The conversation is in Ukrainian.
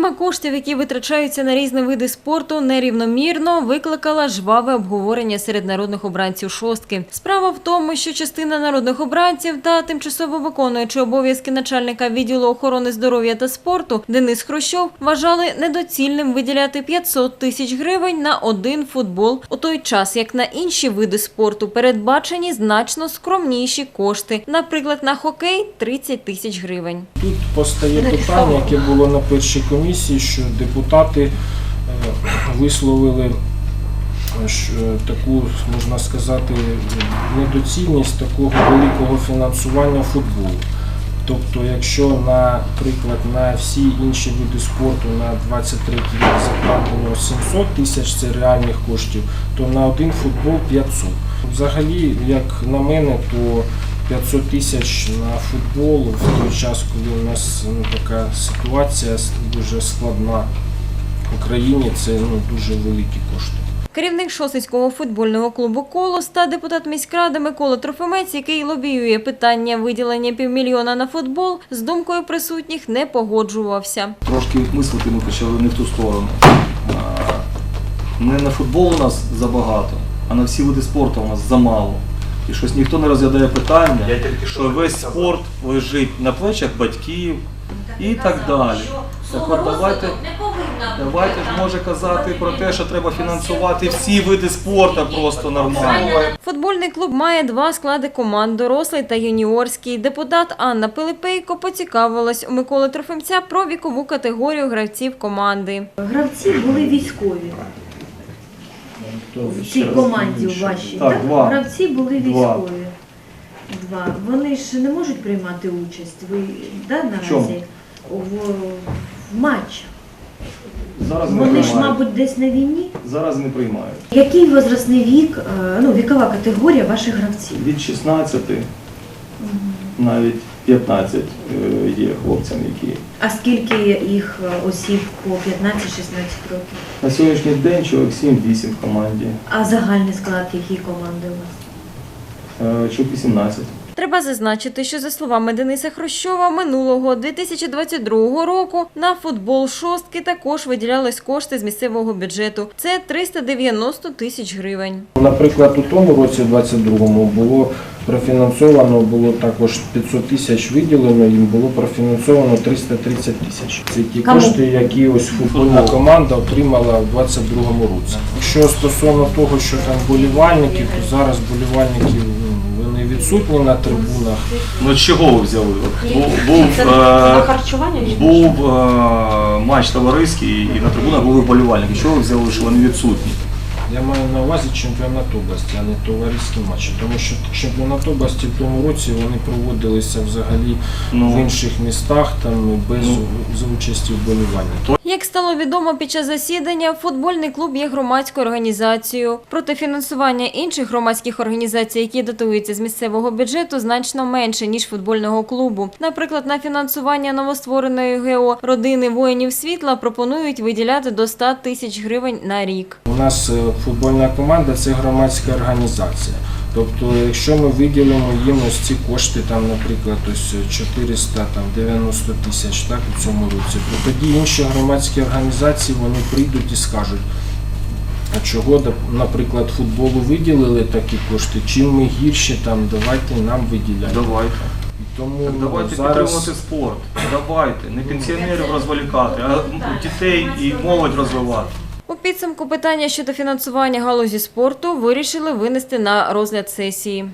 Проблема коштів, які витрачаються на різні види спорту, нерівномірно викликала жваве обговорення серед народних обранців шостки. Справа в тому, що частина народних обранців та тимчасово виконуючи обов'язки начальника відділу охорони здоров'я та спорту Денис Хрущов вважали недоцільним виділяти 500 тисяч гривень на один футбол, у той час як на інші види спорту передбачені значно скромніші кошти, наприклад, на хокей 30 тисяч гривень. Тут постає питання, яке було на першій комісії, що депутати е, висловили е, е, таку, можна сказати, недоцільність такого великого фінансування футболу. Тобто, якщо, наприклад, на всі інші види спорту на 23 рік закладено 700 тисяч це реальних коштів, то на один футбол 500. Взагалі, як на мене, то 500 тисяч на футбол в той час, коли у нас ну, така ситуація дуже складна в Україні, це ну, дуже великі кошти. Керівник Шосицького футбольного клубу «Колос» та депутат міськради Микола Трофимець, який лобіює питання виділення півмільйона на футбол, з думкою присутніх не погоджувався. Трошки мислити ми почали не в ту сторону. Не на футбол у нас забагато, а на всі види спорту у нас замало. І щось ніхто не розглядає питання, що весь спорт лежить на плечах батьків і так далі. Так от давайте, давайте ж може казати про те, що треба фінансувати всі види спорту просто нормально. Футбольний клуб має два склади команд – дорослий та юніорський. Депутат Анна Пилипейко поцікавилась у Миколи Трофимця про вікову категорію гравців команди. Гравці були військові в цій команді у вашій. Так, два. Гравці були Два. військові. Два. Вони ж не можуть приймати участь. Ви да, наразі в, в матчах. Зараз не Вони ж, приймають. мабуть, десь на війні. Зараз не приймають. Який возрастний вік, е, ну, вікова категорія ваших гравців? Від 16 навіть 15 е, є хлопцям, які А скільки їх е, осіб по 15-16 років? на сьогоднішній день чоловік 7-8 в команді, А загальний склад який команди у вас? е, чоловік 18. Треба зазначити, що за словами Дениса Хрущова, минулого 2022 року на футбол шостки також виділялись кошти з місцевого бюджету. Це 390 тисяч гривень. Наприклад, у тому році, в 22-му, було профінансовано, було також 500 тисяч виділено, їм було профінансовано 330 тисяч. Це ті кошти, які ось футбольна команда отримала в 22-му році. Якщо стосовно того, що там болівальників, то зараз болівальників відсутні на трибунах. Ну чого ви взяли? Був, був, е, був е, матч товариський і на трибунах були вболівальники. Чого ви взяли, що вони відсутні? Я маю на увазі чемпіонат області, а не товариські матчі. Тому що чемпіонат області в тому році вони проводилися взагалі Ну. в інших містах, там без Ну. за участі вболівальників. Як стало відомо під час засідання, футбольний клуб є громадською організацією. Проте фінансування інших громадських організацій, які дотуються з місцевого бюджету, значно менше ніж футбольного клубу. Наприклад, на фінансування новоствореної ГЕО родини воїнів світла пропонують виділяти до 100 тисяч гривень на рік. У нас е, футбольна команда це громадська організація. Тобто, якщо ми виділимо їм ось ці кошти, там, наприклад, ось 490 тисяч так, у цьому році, то тоді інші громадські організації вони прийдуть і скажуть, а чого, наприклад, футболу виділили такі кошти, чим ми гірші, там, давайте нам виділяйте. Давайте. Тому Так давайте зараз підтримувати спорт. Давайте. Не пенсіонерів розволікати, а дітей і молодь розвивати. Підсумку питання щодо фінансування галузі спорту вирішили винести на розгляд сесії.